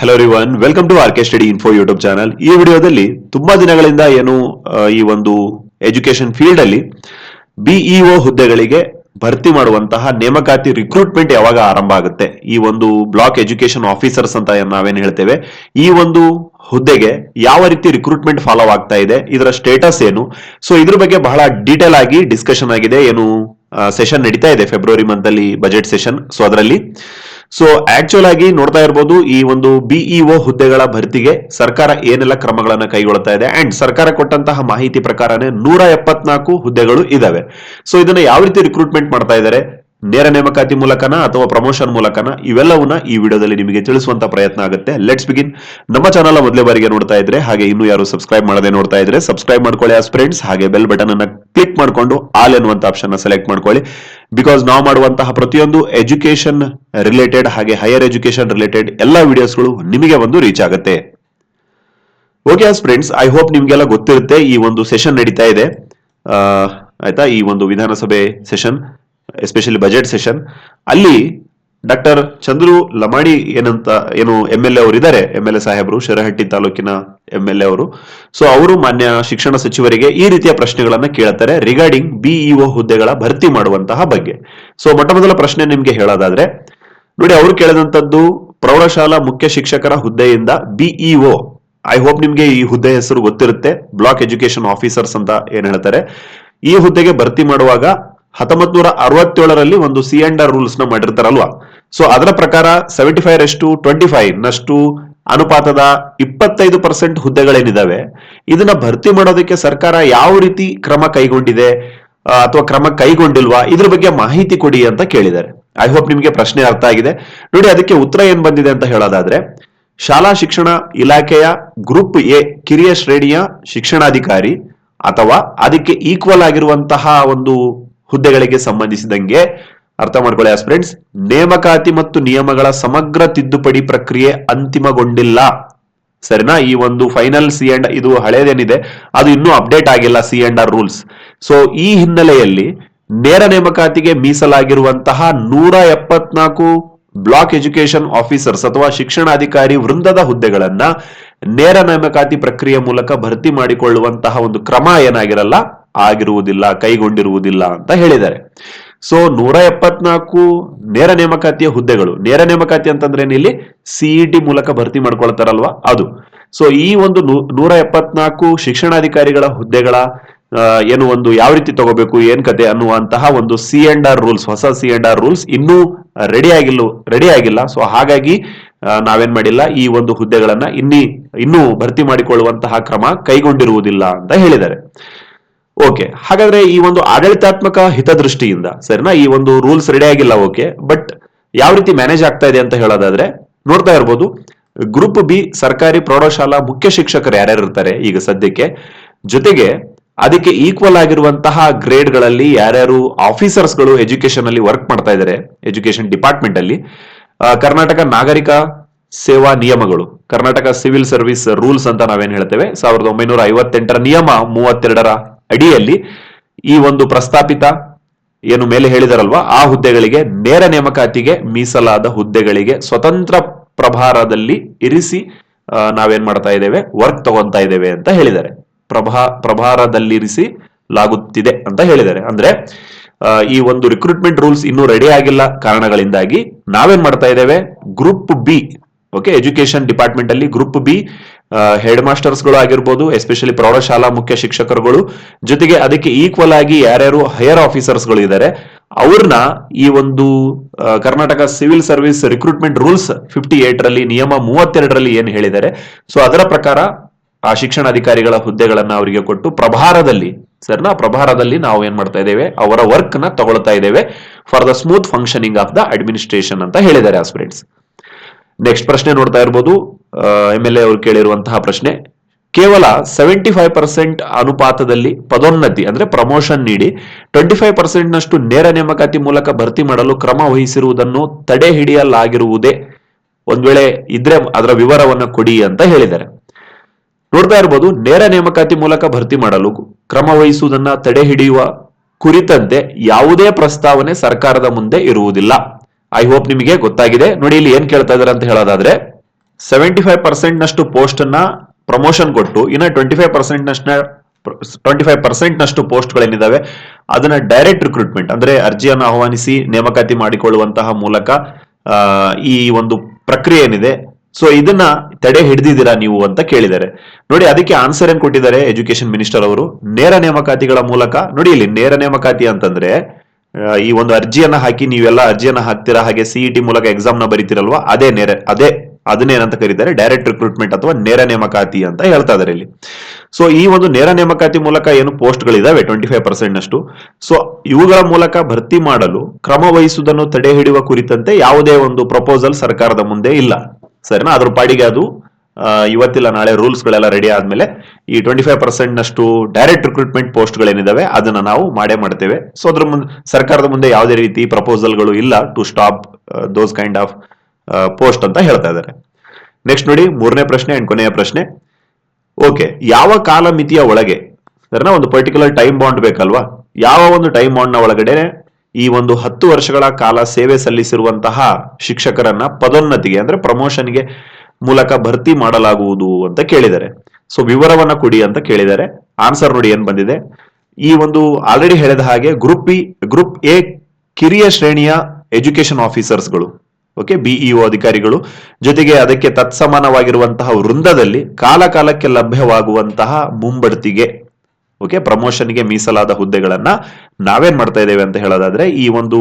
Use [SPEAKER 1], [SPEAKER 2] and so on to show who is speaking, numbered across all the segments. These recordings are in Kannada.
[SPEAKER 1] Hello everyone welcome to R K study info YouTube channel ಈ ವಿಡಿಯೋದಲ್ಲಿ ತುಂಬಾ ದಿನಗಳಿಂದ ಏನು ಈ ಒಂದು ಎಜುಕೇಶನ್ ಫೀಲ್ಡ್ ಅಲ್ಲಿ ಬಿಇಒ ಹುದ್ದೆಗಳಿಗೆ ಭರ್ತಿ ಮಾಡುವಂತಹ ನೇಮಕಾತಿ ರಿಕ್ರೂಟ್ಮೆಂಟ್ ಯಾವಾಗ ಆರಂಭ ಆಗುತ್ತೆ? ಈ ಒಂದು ಬ್ಲಾಕ್ ಎಜುಕೇಶನ್ ಆಫೀಸರ್ಸ್ ಅಂತ ನಾವೇನು ನಾವೇನ್ ಹೇಳ್ತೇವೆ, ಈ ಒಂದು ಹುದ್ದೆಗೆ ಯಾವ ರೀತಿ ರಿಕ್ರೂಟ್ಮೆಂಟ್ ಫಾಲೋ ಆಗ್ತಾ ಇದೆ, ಇದರ ಸ್ಟೇಟಸ್ ಏನು? ಸೊ ಇದ್ರ ಬಗ್ಗೆ ಬಹಳ ಡೀಟೇಲ್ ಆಗಿ ಡಿಸ್ಕಷನ್ ಆಗಿದೆ. ಏನು ಸೆಷನ್ ನಡೀತಾ ಇದೆ ಫೆಬ್ರವರಿ ಮಂತ್ ಅಲ್ಲಿ ಬಜೆಟ್ ಸೆಷನ್ ಸೊ ಅದರಲ್ಲಿ ಸೊ ಆಕ್ಚುಲ್ ಆಗಿ ನೋಡ್ತಾ ಇರಬಹುದು ಈ ಒಂದು ಬಿಇಒ ಹುದ್ದೆಗಳ ಭರ್ತಿಗೆ ಸರ್ಕಾರ ಏನೆಲ್ಲ ಕ್ರಮಗಳನ್ನ ಕೈಗೊಳ್ತಾ ಇದೆ ಅಂಡ್ ಸರ್ಕಾರ ಕೊಟ್ಟಂತಹ ಮಾಹಿತಿ ಪ್ರಕಾರನೇ ನೂರ ಎಪ್ಪತ್ನಾಲ್ಕು ಹುದ್ದೆಗಳು ಇದಾವೆ. ಸೊ ಇದನ್ನ ಯಾವ ರೀತಿ ರಿಕ್ರೂಟ್ಮೆಂಟ್ ಮಾಡ್ತಾ ಇದ್ದಾರೆ? ನೇರ ನೇಮಕಾತಿ ಮೂಲಕನ ಅಥವಾ ಪ್ರಮೋಷನ್ ಮೂಲಕನ? ಇವೆಲ್ಲವನ್ನ ಈ ವಿಡಿಯೋದಲ್ಲಿ ನಿಮಗೆ ತಿಳಿಸುವಂತ ಪ್ರಯತ್ನ ಆಗುತ್ತೆ. ಲೆಟ್ಸ್ ಬಿಗಿನ್ ನಮ್ಮ ಚಾನಲ್ ಮೊದಲೇ ಬಾರಿಗೆ ನೋಡ್ತಾ ಇದ್ರೆ ಹಾಗೆ ಇನ್ನು ಯಾರು ಸಬ್ಸ್ಕ್ರೈಬ್ ಮಾಡದೆ ನೋಡ್ತಾ ಇದ್ರೆ ಸಬ್ಸ್ಕ್ರೈಬ್ ಮಾಡ್ಕೊಳ್ಳಿ ಆಸ್ ಫ್ರೆಂಡ್ಸ್ ಹಾಗೆ ಬೆಲ್ ಬಟನ್ ಅನ್ನ ಕ್ಲಿಕ್ ಮಾಡ್ಕೊಂಡು ಆಲ್ ಎನ್ನುವಂತ ಆಪ್ಷನ್ ಸೆಲೆಕ್ಟ್ ಮಾಡ್ಕೊಳ್ಳಿ. ಬಿಕಾಸ್ ನಾವು ಮಾಡುವಂತಹ ಪ್ರತಿಯೊಂದು ಎಜುಕೇಶನ್ ರಿಲೇಟೆಡ್ ಹಾಗೆ ಹೈಯರ್ ಎಜುಕೇಶನ್ ರಿಲೇಟೆಡ್ ಎಲ್ಲ ವಿಡಿಯೋಸ್ಗಳು ನಿಮಗೆ ಒಂದು ರೀಚ್ ಆಗುತ್ತೆ. Okay as friends I hope ನಿಮ್ಗೆಲ್ಲ ಗೊತ್ತಿರುತ್ತೆ ಈ ಒಂದು ಸೆಷನ್ ನಡೀತಾ ಇದೆ. ಆ, ಆಯ್ತಾ? ಈ ಒಂದು Vidhana Sabha session especially budget session ಅಲ್ಲಿ ಡಾಕ್ಟರ್ ಚಂದ್ರು ಲಮಾಣಿ ಏನಂತ, ಏನು ಎಂ ಎಲ್ ಎ ಅವರು ಇದ್ದಾರೆ ಎಂ ಎಲ್ ಎ ಸಾಹೇಬರು ಶಿರಹಟ್ಟಿ ತಾಲೂಕಿನ ಎಂ ಎಲ್ ಎ ಅವರು. ಸೊ ಅವರು ಮಾನ್ಯ ಶಿಕ್ಷಣ ಸಚಿವರಿಗೆ ಈ ರೀತಿಯ ಪ್ರಶ್ನೆಗಳನ್ನ ಕೇಳ್ತಾರೆ ರಿಗಾರ್ಡಿಂಗ್ ಬಿಇಒ ಹುದ್ದೆಗಳ ಭರ್ತಿ ಮಾಡುವಂತಹ ಬಗ್ಗೆ. ಸೊ ಮೊಟ್ಟ ಮೊದಲ ಪ್ರಶ್ನೆ ನಿಮ್ಗೆ ಹೇಳೋದಾದ್ರೆ, ನೋಡಿ ಅವರು ಕೇಳಿದಂತದ್ದು ಪ್ರೌಢಶಾಲಾ ಮುಖ್ಯ ಶಿಕ್ಷಕರ ಹುದ್ದೆಯಿಂದ ಬಿಇಒ ಐ ಹೋಪ್ ನಿಮ್ಗೆ ಈ ಹುದ್ದೆ ಹೆಸರು ಗೊತ್ತಿರುತ್ತೆ ಬ್ಲಾಕ್ ಎಜುಕೇಶನ್ ಆಫೀಸರ್ಸ್ ಅಂತ ಏನ್ ಹೇಳ್ತಾರೆ. ಈ ಹುದ್ದೆಗೆ ಭರ್ತಿ ಮಾಡುವಾಗ ಹತ್ತೊಂಬತ್ ನೂರ ಅರವತ್ತೇಳರಲ್ಲಿ ಒಂದು ಸಿ ಅಂಡ್ ಆರ್ ರೂಲ್ಸ್ನ ಮಾಡಿರ್ತಾರಲ್ವಾ? ಸೊ ಅದರ ಪ್ರಕಾರ ಸೆವೆಂಟಿ ಫೈವ್ ಅಷ್ಟು ಟ್ವೆಂಟಿ ಫೈವ್ ನಷ್ಟು ಅನುಪಾತದ ಇಪ್ಪತ್ತೈದು ಪರ್ಸೆಂಟ್ ಹುದ್ದೆಗಳೇನಿದಾವೆ? ಇದನ್ನ ಭರ್ತಿ ಮಾಡೋದಕ್ಕೆ ಸರ್ಕಾರ ಯಾವ ರೀತಿ ಕ್ರಮ ಕೈಗೊಂಡಿದೆ ಅಥವಾ ಕ್ರಮ ಕೈಗೊಂಡಿಲ್ವಾ? ಇದ್ರ ಬಗ್ಗೆ ಮಾಹಿತಿ ಕೊಡಿ ಅಂತ ಕೇಳಿದ್ದಾರೆ. ಐ ಹೋಪ್ ನಿಮಗೆ ಪ್ರಶ್ನೆ ಅರ್ಥ ಆಗಿದೆ. ನೋಡಿ, ಅದಕ್ಕೆ ಉತ್ತರ ಏನ್ ಬಂದಿದೆ ಅಂತ ಹೇಳೋದಾದ್ರೆ, ಶಾಲಾ ಶಿಕ್ಷಣ ಇಲಾಖೆಯ ಗ್ರೂಪ್ ಎ ಕಿರಿಯ ಶ್ರೇಣಿಯ ಶಿಕ್ಷಣಾಧಿಕಾರಿ ಅಥವಾ ಅದಕ್ಕೆ ಈಕ್ವಲ್ ಆಗಿರುವಂತಹ ಒಂದು ಹುದ್ದೆಗಳಿಗೆ ಸಂಬಂಧಿಸಿದಂಗೆ ಅರ್ಥ ಮಾಡ್ಕೊಳ್ಳಿ ಫ್ರೆಂಡ್ಸ್, ನೇಮಕಾತಿ ಮತ್ತು ನಿಯಮಗಳ ಸಮಗ್ರ ತಿದ್ದುಪಡಿ ಪ್ರಕ್ರಿಯೆ ಅಂತಿಮಗೊಂಡಿಲ್ಲ. ಸರಿನಾ? ಈ ಒಂದು ಫೈನಲ್ ಸಿ ಅಂಡ್ ಇದು ಹಳೇದೇನಿದೆ, ಅದು ಇನ್ನೂ ಅಪ್ಡೇಟ್ ಆಗಿಲ್ಲ C and R rules so ಈ ಹಿನ್ನೆಲೆಯಲ್ಲಿ ನೇರ ನೇಮಕಾತಿಗೆ ಮೀಸಲಾಗಿರುವಂತಹ ನೂರ ಎಪ್ಪತ್ನಾಲ್ಕು ಬ್ಲಾಕ್ ಎಜುಕೇಶನ್ ಆಫೀಸರ್ಸ್ ಅಥವಾ ಶಿಕ್ಷಣಾಧಿಕಾರಿ ವೃಂದದ ಹುದ್ದೆಗಳನ್ನ ನೇರ ನೇಮಕಾತಿ ಪ್ರಕ್ರಿಯೆ ಮೂಲಕ ಭರ್ತಿ ಮಾಡಿಕೊಳ್ಳುವಂತಹ ಒಂದು ಕ್ರಮ ಏನಾಗಿರಲ್ಲ ಆಗಿರುವುದಿಲ್ಲ, ಕೈಗೊಂಡಿರುವುದಿಲ್ಲ ಅಂತ ಹೇಳಿದ್ದಾರೆ. ಸೊ ನೂರ ಎಪ್ಪತ್ನಾಲ್ಕು ನೇರ ನೇಮಕಾತಿಯ ಹುದ್ದೆಗಳು. ನೇರ ನೇಮಕಾತಿ ಅಂತಂದ್ರೆ ಇಲ್ಲಿ? ಸಿಇಟಿ ಮೂಲಕ ಭರ್ತಿ ಮಾಡ್ಕೊಳ್ತಾರಲ್ವಾ? ಅದು. ಸೊ ಈ ಒಂದು ನೂರ ಎಪ್ಪತ್ನಾಲ್ಕು ಶಿಕ್ಷಣಾಧಿಕಾರಿಗಳ ಹುದ್ದೆಗಳ ಏನು ಒಂದು ಯಾವ ರೀತಿ ತಗೋಬೇಕು, ಏನ್ ಕತೆ ಅನ್ನುವಂತಹ ಒಂದು ಸಿ ಅಂಡ್ ಆರ್ ರೂಲ್ಸ್ ಹೊಸ ಸಿ ಅಂಡ್ ಆರ್ ರೂಲ್ಸ್ ಇನ್ನೂ ರೆಡಿ ಆಗಿಲ್ಲ ರೆಡಿ ಆಗಿಲ್ಲ. ಸೊ ಹಾಗಾಗಿ ನಾವೇನ್ ಮಾಡಿಲ್ಲ, ಈ ಒಂದು ಹುದ್ದೆಗಳನ್ನ ಇನ್ನಿ, ಇನ್ನೂ ಭರ್ತಿ ಮಾಡಿಕೊಳ್ಳುವಂತಹ ಕ್ರಮ ಕೈಗೊಂಡಿರುವುದಿಲ್ಲ ಅಂತ ಹೇಳಿದ್ದಾರೆ. ಓಕೆ ಹಾಗಾದ್ರೆ ಈ ಒಂದು ಆಡಳಿತಾತ್ಮಕ ಹಿತದೃಷ್ಟಿಯಿಂದ, ಸರಿನಾ? ಈ ಒಂದು ರೂಲ್ಸ್ ರೆಡಿ ಆಗಿಲ್ಲ ಓಕೆ ಬಟ್ ಯಾವ ರೀತಿ ಮ್ಯಾನೇಜ್ ಆಗ್ತಾ ಇದೆ ಅಂತ ಹೇಳೋದಾದ್ರೆ, ನೋಡ್ತಾ ಇರ್ಬೋದು ಗ್ರೂಪ್ ಬಿ ಸರ್ಕಾರಿ ಪ್ರೌಢಶಾಲಾ ಮುಖ್ಯ ಶಿಕ್ಷಕರು ಯಾರ್ಯಾರು ಇರ್ತಾರೆ ಈಗ ಸದ್ಯಕ್ಕೆ? ಜೊತೆಗೆ ಅದಕ್ಕೆ ಈಕ್ವಲ್ ಆಗಿರುವಂತಹ ಗ್ರೇಡ್ಗಳಲ್ಲಿ ಯಾರ್ಯಾರು ಆಫೀಸರ್ಸ್ಗಳು ಎಜುಕೇಶನ್ ಅಲ್ಲಿ ವರ್ಕ್ ಮಾಡ್ತಾ ಇದ್ದಾರೆ ಎಜುಕೇಶನ್ ಡಿಪಾರ್ಟ್ಮೆಂಟ್ ಅಲ್ಲಿ ಕರ್ನಾಟಕ ನಾಗರಿಕ ಸೇವಾ ನಿಯಮಗಳು, ಕರ್ನಾಟಕ ಸಿವಿಲ್ ಸರ್ವಿಸ್ ರೂಲ್ಸ್ ಅಂತ ನಾವೇನ್ ಹೇಳ್ತೇವೆ? ಸಾವಿರದ ಒಂಬೈನೂರ ಐವತ್ತೆಂಟರ ನಿಯಮ ಮೂವತ್ತೆರಡರ ಅಡಿಯಲ್ಲಿ ಈ ಒಂದು ಪ್ರಸ್ತಾಪಿತ ಏನು ಮೇಲೆ ಹೇಳಿದಾರಲ್ವಾ, ಆ ಹುದ್ದೆಗಳಿಗೆ, ನೇರ ನೇಮಕಾತಿಗೆ ಮೀಸಲಾದ ಹುದ್ದೆಗಳಿಗೆ ಸ್ವತಂತ್ರ ಪ್ರಭಾರದಲ್ಲಿ ಇರಿಸಿ ನಾವೇನ್ ಮಾಡ್ತಾ ಇದ್ದೇವೆ, ವರ್ಕ್ ತಗೊಂತಾ ಇದ್ದೇವೆ ಅಂತ ಹೇಳಿದ್ದಾರೆ. ಪ್ರಭಾ, ಪ್ರಭಾರದಲ್ಲಿರಿಸಿ ಲಾಗುತ್ತಿದೆ ಅಂತ ಹೇಳಿದ್ದಾರೆ. ಅಂದ್ರೆ ಈ ಒಂದು ರಿಕ್ರೂಟ್ಮೆಂಟ್ ರೂಲ್ಸ್ ಇನ್ನೂ ರೆಡಿ ಆಗಿಲ್ಲ ಕಾರಣಗಳಿಂದಾಗಿ ನಾವೇನ್ ಮಾಡ್ತಾ ಇದ್ದೇವೆ group B okay education department ಅಲ್ಲಿ ಗ್ರೂಪ್ ಬಿ ಹೆಡ್ ಮಾಸ್ಟರ್ಸ್ಗಳು ಆಗಿರ್ಬೋದು ಎಸ್ಪೆಷಲಿ ಪ್ರೌಢಶಾಲಾ ಮುಖ್ಯ ಶಿಕ್ಷಕರುಗಳು, ಜೊತೆಗೆ ಅದಕ್ಕೆ ಈಕ್ವಲ್ ಆಗಿ ಯಾರ್ಯಾರು ಹೈಯರ್ ಆಫೀಸರ್ಸ್ಗಳು ಇದ್ದಾರೆ ಅವ್ರನ್ನ ಈ ಒಂದು Karnataka civil service recruitment rules fifty eight ರಲ್ಲಿ, ನಿಯಮ ಮೂವತ್ತೆರಡರಲ್ಲಿ ಏನು ಹೇಳಿದ್ದಾರೆ ಸೊ ಅದರ ಪ್ರಕಾರ ಆ ಶಿಕ್ಷಣಾಧಿಕಾರಿಗಳ ಹುದ್ದೆಗಳನ್ನ ಅವರಿಗೆ ಕೊಟ್ಟು ಪ್ರಭಾರದಲ್ಲಿ, ಸರ್ನಾ ಪ್ರಭಾರದಲ್ಲಿ ನಾವು ಏನ್ ಮಾಡ್ತಾ ಇದ್ದೇವೆ, ಅವರ ವರ್ಕ್ನ ತಗೊಳ್ತಾ ಇದ್ದೇವೆ for the smooth functioning of the administration ಅಂತ ಹೇಳಿದ್ದಾರೆ ಆಸ್ಪಿರೆಂಟ್ಸ್ ನೆಕ್ಸ್ಟ್ ಪ್ರಶ್ನೆ ನೋಡ್ತಾ ಇರ್ಬೋದು. ಎಂ ಎಲ್ ಎ ಅವರು ಕೇಳಿರುವಂತಹ ಪ್ರಶ್ನೆ. ಕೇವಲ ಸೆವೆಂಟಿ ಫೈವ್ ಪರ್ಸೆಂಟ್ ಅನುಪಾತದಲ್ಲಿ ಪದೋನ್ನತಿ, ಅಂದ್ರೆ ಪ್ರಮೋಷನ್ ನೀಡಿ ಟ್ವೆಂಟಿ ಫೈವ್ ಪರ್ಸೆಂಟ್ ನಷ್ಟು ನೇರ ನೇಮಕಾತಿ ಮೂಲಕ ಭರ್ತಿ ಮಾಡಲು ಕ್ರಮ ವಹಿಸಿರುವುದನ್ನು ತಡೆ ಹಿಡಿಯಲಾಗಿರುವುದೇ ಒಂದ್ ವೇಳೆ ಇದ್ರೆ ಅದರ ವಿವರವನ್ನು ಕೊಡಿ ಅಂತ ಹೇಳಿದ್ದಾರೆ. ನೋಡ್ತಾ ಇರ್ಬೋದು, ನೇರ ನೇಮಕಾತಿ ಮೂಲಕ ಭರ್ತಿ ಮಾಡಲು ಕ್ರಮ ವಹಿಸುವುದನ್ನ ತಡೆ ಹಿಡಿಯುವ ಕುರಿತಂತೆ ಯಾವುದೇ ಪ್ರಸ್ತಾವನೆ ಸರ್ಕಾರದ ಮುಂದೆ ಇರುವುದಿಲ್ಲ. ಐ ಹೋಪ್ ನಿಮಗೆ ಗೊತ್ತಾಗಿದೆ. ನೋಡಿ ಇಲ್ಲಿ ಏನ್ ಕೇಳ್ತಾ ಇದಾರೆ ಅಂತ ಹೇಳೋದಾದ್ರೆ ಸೆವೆಂಟಿ ಫೈವ್ ಪರ್ಸೆಂಟ್ ನಷ್ಟು ಪೋಸ್ಟ್ ಅನ್ನ ಪ್ರಮೋಷನ್ ಕೊಟ್ಟು, ಇನ್ನ ಟ್ವೆಂಟಿ ಫೈವ್ ಪರ್ಸೆಂಟ್ ನಷ್ಟ ಟ್ವೆಂಟಿ ಫೈವ್ ಪರ್ಸೆಂಟ್ ನಷ್ಟು ಪೋಸ್ಟ್ ಗಳೇನಿದಾವೆ, ಅದನ್ನ ಡೈರೆಕ್ಟ್ ರಿಕ್ರೂಟ್ಮೆಂಟ್ ಅಂದ್ರೆ ಅರ್ಜಿಯನ್ನು ಆಹ್ವಾನಿಸಿ, ನೇಮಕಾತಿ ಮಾಡಿಕೊಳ್ಳುವಂತಹ ಮೂಲಕ ಈ ಒಂದು ಪ್ರಕ್ರಿಯೆ ಏನಿದೆ. ಸೊ ಇದನ್ನ ತಡೆ ಹಿಡಿದಿದ್ದೀರಾ ನೀವು ಅಂತ ಕೇಳಿದ್ದಾರೆ. ನೋಡಿ, ಅದಕ್ಕೆ ಆನ್ಸರ್ ಏನ್ ಕೊಟ್ಟಿದ್ದಾರೆ ಎಜುಕೇಶನ್ ಮಿನಿಸ್ಟರ್ ಅವರು. ನೇರ ನೇಮಕಾತಿಗಳ ಮೂಲಕ, ನೋಡಿ ಇಲ್ಲಿ ನೇರ ನೇಮಕಾತಿ ಅಂತಂದ್ರೆ ಈ ಒಂದು ಅರ್ಜಿಯನ್ನ ಹಾಕಿ ನೀವೆಲ್ಲ ಅರ್ಜಿಯನ್ನ ಹಾಕ್ತೀರಾ? ಹಾಗೆ ಸಿಇಟಿ ಮೂಲಕ ಎಕ್ಸಾಮ್ನ ಬರೀತಿರಲ್ವಾ? ಅದೇ ನೇರ, ಅದೇ, ಅದನ್ನೇನಂತ ಕರೀತಾರೆ? ಡೈರೆಕ್ಟ್ ರಿಕ್ರೂಟ್ಮೆಂಟ್ ಅಥವಾ ನೇರ ನೇಮಕಾತಿ ಅಂತ ಹೇಳ್ತಾ ಇದಾರೆ ಇಲ್ಲಿ. ಸೊ ಈ ಒಂದು ನೇರ ನೇಮಕಾತಿ ಮೂಲಕ ಏನು ಪೋಸ್ಟ್ ಗಳಿದಾವೆ ಟ್ವೆಂಟಿ ಫೈವ್ ಪರ್ಸೆಂಟ್ ನಷ್ಟು. ಸೊ ಇವುಗಳ ಮೂಲಕ ಭರ್ತಿ ಮಾಡಲು ಕ್ರಮ ವಹಿಸುವುದನ್ನು ತಡೆ ಹಿಡಿಯುವ ಕುರಿತಂತೆ ಯಾವುದೇ ಒಂದು ಪ್ರಪೋಸಲ್ ಸರ್ಕಾರದ ಮುಂದೆ ಇಲ್ಲ. ಸರಿನಾ? ಅದ್ರ ಪಾಡಿಗೆ ಅದು ಇವತ್ತಿಲ್ಲ, ನಾಳೆ ರೂಲ್ಸ್ ಗಳೆಲ್ಲ ರೆಡಿ ಆದ್ಮೇಲೆ ಈ ಟ್ವೆಂಟಿ ಫೈವ್ ಪರ್ಸೆಂಟ್ ನಷ್ಟು ಡೈರೆಕ್ಟ್ ರಿಕ್ರೂಟ್ಮೆಂಟ್ ಪೋಸ್ಟ್ ಗಳೇನಿದಾವೆ, ಅದನ್ನ ನಾವು ಮಾಡೇ ಮಾಡ್ತೇವೆ. ಸೊ ಅದ್ರ ಮುಂದೆ, ಸರ್ಕಾರದ ಮುಂದೆ ಯಾವುದೇ ರೀತಿ ಪ್ರಪೋಸಲ್ಗಳು ಇಲ್ಲ to stop those kind of post ಅಂತ ಹೇಳ್ತಾ ಇದ್ದಾರೆ. ನೆಕ್ಸ್ಟ್ ನೋಡಿ, ಮೂರನೇ ಪ್ರಶ್ನೆ ಅಂಡ್ ಕೊನೆಯ ಪ್ರಶ್ನೆ. ಓಕೆ ಯಾವ ಕಾಲ ಮಿತಿಯ ಒಳಗೆ ಅಂದ್ರೆ ಒಂದು ಪರ್ಟಿಕ್ಯುಲರ್ ಟೈಮ್ ಬಾಂಡ್ ಬೇಕಲ್ವಾ? ಯಾವ ಒಂದು ಟೈಮ್ ಬಾಂಡ್ನ ಒಳಗಡೆ ಈ ಒಂದು ಹತ್ತು ವರ್ಷಗಳ ಕಾಲ ಸೇವೆ ಸಲ್ಲಿಸಿರುವಂತಹ ಶಿಕ್ಷಕರನ್ನ ಪದೋನ್ನತಿಗೆ, ಅಂದ್ರೆ ಪ್ರಮೋಷನ್ಗೆ ಮೂಲಕ ಭರ್ತಿ ಮಾಡಲಾಗುವುದು ಅಂತ ಕೇಳಿದ್ದಾರೆ. ಸೊ ವಿವರವನ್ನ ಕೊಡಿ ಅಂತ ಕೇಳಿದ್ದಾರೆ. ಆನ್ಸರ್ ನೋಡಿ ಏನ್ ಬಂದಿದೆ. ಈ ಒಂದು ಆಲ್ರೆಡಿ ಹೇಳಿದ ಹಾಗೆ ಗ್ರೂಪ್ ಬಿ ಗ್ರೂಪ್ ಎ ಕಿರಿಯ ಶ್ರೇಣಿಯ ಎಜುಕೇಶನ್ ಆಫೀಸರ್ಸ್ಗಳು ಓಕೆ ಬಿಇಒ ಅಧಿಕಾರಿಗಳು ಜೊತೆಗೆ ಅದಕ್ಕೆ ತತ್ಸಮಾನವಾಗಿರುವಂತಹ ವೃಂದದಲ್ಲಿ ಕಾಲ ಕಾಲಕ್ಕೆ ಲಭ್ಯವಾಗುವಂತಹ ಮುಂಬಡ್ತಿಗೆ ಓಕೆ ಪ್ರಮೋಷನ್ಗೆ ಮೀಸಲಾದ ಹುದ್ದೆಗಳನ್ನ ನಾವೇನ್ ಮಾಡ್ತಾ ಇದ್ದೇವೆ ಅಂತ ಹೇಳೋದಾದ್ರೆ ಈ ಒಂದು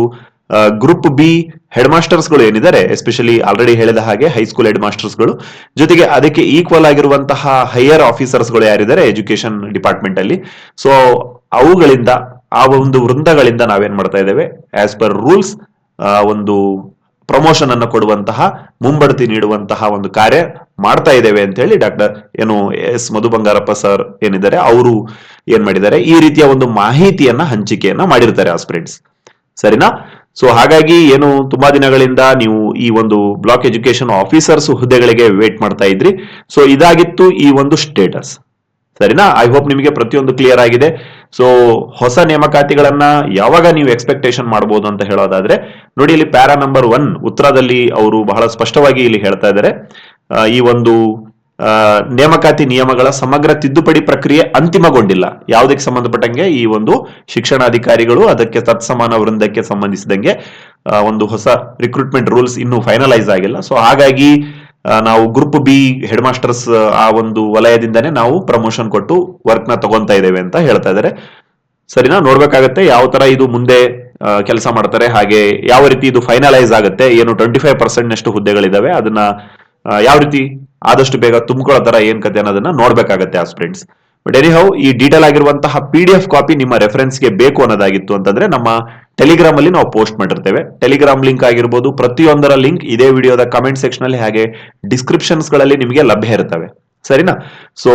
[SPEAKER 1] ಗ್ರೂಪ್ ಬಿ ಹೆಡ್ ಮಾಸ್ಟರ್ಸ್ಗಳು ಏನಿದ್ದಾರೆ, ಎಸ್ಪೆಷಲಿ ಆಲ್ರೆಡಿ ಹೇಳಿದ ಹಾಗೆ ಹೈಸ್ಕೂಲ್ ಹೆಡ್ ಮಾಸ್ಟರ್ಸ್ಗಳು ಜೊತೆಗೆ ಅದಕ್ಕೆ ಈಕ್ವಲ್ ಆಗಿರುವಂತಹ ಹೈಯರ್ ಆಫೀಸರ್ಸ್ಗಳು ಯಾರಿದ್ದಾರೆ ಎಜುಕೇಶನ್ ಡಿಪಾರ್ಟ್ಮೆಂಟ್ ಅಲ್ಲಿ ಸೊ ಅವುಗಳಿಂದ, ಆ ಒಂದು ವೃಂದಗಳಿಂದ ನಾವೇನ್ ಮಾಡ್ತಾ ಇದ್ದೇವೆ? ಆಸ್ ಪರ್ ರೂಲ್ಸ್ ಒಂದು ಪ್ರಮೋಷನ್ ಅನ್ನು ಕೊಡುವಂತಹ, ಮುಂಬಡ್ತಿ ನೀಡುವಂತಹ ಒಂದು ಕಾರ್ಯ ಮಾಡ್ತಾ ಇದ್ದೇವೆ ಅಂತ ಹೇಳಿ ಡಾಕ್ಟರ್ ಏನು ಎಸ್ ಮಧು ಬಂಗಾರಪ್ಪ ಸರ್ ಏನಿದ್ದಾರೆ, ಅವರು ಏನ್ ಮಾಡಿದ್ದಾರೆ? ಈ ರೀತಿಯ ಒಂದು ಮಾಹಿತಿಯನ್ನ ಹಂಚಿಕೆಯನ್ನ ಮಾಡಿರ್ತಾರೆ ಆಸ್ಪಿರೆಂಟ್ಸ್ ಸರಿನಾ? ಸೊ ಹಾಗಾಗಿ ಏನು ತುಂಬಾ ದಿನಗಳಿಂದ ನೀವು ಈ ಒಂದು ಬ್ಲಾಕ್ ಎಜುಕೇಶನ್ ಆಫೀಸರ್ಸ್ ಹುದ್ದೆಗಳಿಗೆ ವೇಟ್ ಮಾಡ್ತಾ ಇದ್ರಿ. ಸೊ ಇದಾಗಿತ್ತು ಈ ಒಂದು ಸ್ಟೇಟಸ್ ಸರಿನಾ? ಐ ಹೋಪ್ ನಿಮಗೆ ಪ್ರತಿಯೊಂದು ಕ್ಲಿಯರ್ ಆಗಿದೆ. ಸೊ ಹೊಸ ನೇಮಕಾತಿಗಳನ್ನ ಯಾವಾಗ ನೀವು ಎಕ್ಸ್ಪೆಕ್ಟೇಷನ್ ಮಾಡಬಹುದು ಅಂತ ಹೇಳೋದಾದ್ರೆ, ನೋಡಿ ಇಲ್ಲಿ ಪ್ಯಾರಾ ನಂಬರ್ ಒನ್ ಉತ್ತರದಲ್ಲಿ ಅವರು ಬಹಳ ಸ್ಪಷ್ಟವಾಗಿ ಇಲ್ಲಿ ಹೇಳ್ತಾ ಇದ್ದಾರೆ. ಈ ಒಂದು ನೇಮಕಾತಿ ನಿಯಮಗಳ ಸಮಗ್ರ ತಿದ್ದುಪಡಿ ಪ್ರಕ್ರಿಯೆ ಅಂತಿಮಗೊಂಡಿಲ್ಲ. ಯಾವುದಕ್ಕೆ ಸಂಬಂಧಪಟ್ಟಂಗೆ? ಈ ಒಂದು ಶಿಕ್ಷಣಾಧಿಕಾರಿಗಳು ಅದಕ್ಕೆ ತತ್ಸಮಾನ ವೃಂದಕ್ಕೆ ಸಂಬಂಧಿಸಿದಂಗೆ ಒಂದು ಹೊಸ ರಿಕ್ರೂಟ್ಮೆಂಟ್ ರೂಲ್ಸ್ ಇನ್ನೂ ಫೈನಲೈಸ್ ಆಗಿಲ್ಲ. ಸೊ ಹಾಗಾಗಿ ನಾವು ಗ್ರೂಪ್ ಬಿ ಹೆಡ್ ಮಾಸ್ಟರ್ಸ್ ಆ ಒಂದು ವಲಯದಿಂದನೇ ನಾವು ಪ್ರಮೋಷನ್ ಕೊಟ್ಟು ವರ್ಕ್ನ ತಗೊಂತಾ ಇದ್ದೇವೆ ಅಂತ ಹೇಳ್ತಾ ಇದ್ದಾರೆ. ಸರಿನಾ? ನೋಡ್ಬೇಕಾಗತ್ತೆ ಯಾವ ತರ ಇದು ಮುಂದೆ ಕೆಲಸ ಮಾಡ್ತಾರೆ, ಹಾಗೆ ಯಾವ ರೀತಿ ಇದು ಫೈನಲೈಸ್ ಆಗುತ್ತೆ, ಏನು ಟ್ವೆಂಟಿ ಫೈವ್ ಪರ್ಸೆಂಟ್ ನಷ್ಟು ಹುದ್ದೆಗಳಿದಾವೆ ಅದನ್ನ ಯಾವ ರೀತಿ ಆದಷ್ಟು ಬೇಗ ತುಂಬಿಕೊಳ್ಳೋ ತರ ಏನ್ ಕತೆ ಅನ್ನೋದನ್ನ ನೋಡ್ಬೇಕಾಗತ್ತೆ ಫ್ರೆಂಡ್ಸ್ ಬಟ್ ಎನಿಹೌ ಈ ಡೀಟೇಲ್ ಆಗಿರುವಂತಹ ಪಿ ಡಿ ಎಫ್ ಕಾಪಿ ನಿಮ್ಮ ರೆಫರೆನ್ಸ್ಗೆ ಬೇಕು ಅನ್ನೋದಾಗಿತ್ತು ಅಂತಂದ್ರೆ ನಮ್ಮ ಟೆಲಿಗ್ರಾಮ್ ಅಲ್ಲಿ ನಾವು ಪೋಸ್ಟ್ ಮಾಡಿರ್ತೇವೆ. ಟೆಲಿಗ್ರಾಮ್ ಲಿಂಕ್ ಆಗಿರ್ಬೋದು, ಪ್ರತಿಯೊಂದರ ಲಿಂಕ್ ಇದೇ ವಿಡಿಯೋದ ಕಮೆಂಟ್ ಸೆಕ್ಷನ್ ಅಲ್ಲಿ ಹಾಗೆ ಡಿಸ್ಕ್ರಿಪ್ಷನ್ಸ್ಗಳಲ್ಲಿ ನಿಮಗೆ ಲಭ್ಯ ಇರ್ತವೆ ಸರಿನಾ? ಸೊ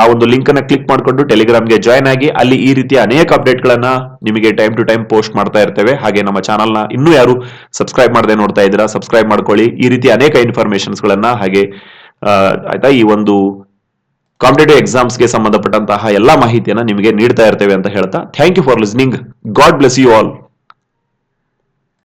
[SPEAKER 1] ಆ ಒಂದು ಲಿಂಕ್ ಅನ್ನ ಕ್ಲಿಕ್ ಮಾಡಿಕೊಂಡು ಟೆಲಿಗ್ರಾಮ್ಗೆ ಜಾಯ್ನ್ ಆಗಿ ಅಲ್ಲಿ ಈ ರೀತಿಯ ಅನೇಕ ಅಪ್ಡೇಟ್ ಗಳನ್ನ ನಿಮಗೆ ಟೈಮ್ ಟು ಟೈಮ್ ಪೋಸ್ಟ್ ಮಾಡ್ತಾ ಇರ್ತೇವೆ. ಹಾಗೆ ನಮ್ಮ ಚಾನಲ್ನ ಇನ್ನೂ ಯಾರು ಸಬ್ಸ್ಕ್ರೈಬ್ ಮಾಡದೆ ನೋಡ್ತಾ ಇದ್ದೀರಾ ಸಬ್ಸ್ಕ್ರೈಬ್ ಮಾಡ್ಕೊಳ್ಳಿ. ಈ ರೀತಿ ಅನೇಕ ಇನ್ಫಾರ್ಮೇಶನ್ಸ್ ಗಳನ್ನ ಹಾಗೆ ಆಯ್ತಾ? ಈ ಒಂದು ಕಾಂಪಿಟೇಟಿವ್ ಎಕ್ಸಾಮ್ಸ್ಗೆ ಸಂಬಂಧಪಟ್ಟಂತಹ ಎಲ್ಲಾ ಮಾಹಿತಿಯನ್ನ ನಿಮಗೆ ನೀಡ್ತಾ ಇರ್ತೇವೆ ಅಂತ ಹೇಳ್ತಾ. Thank you for listening God bless you all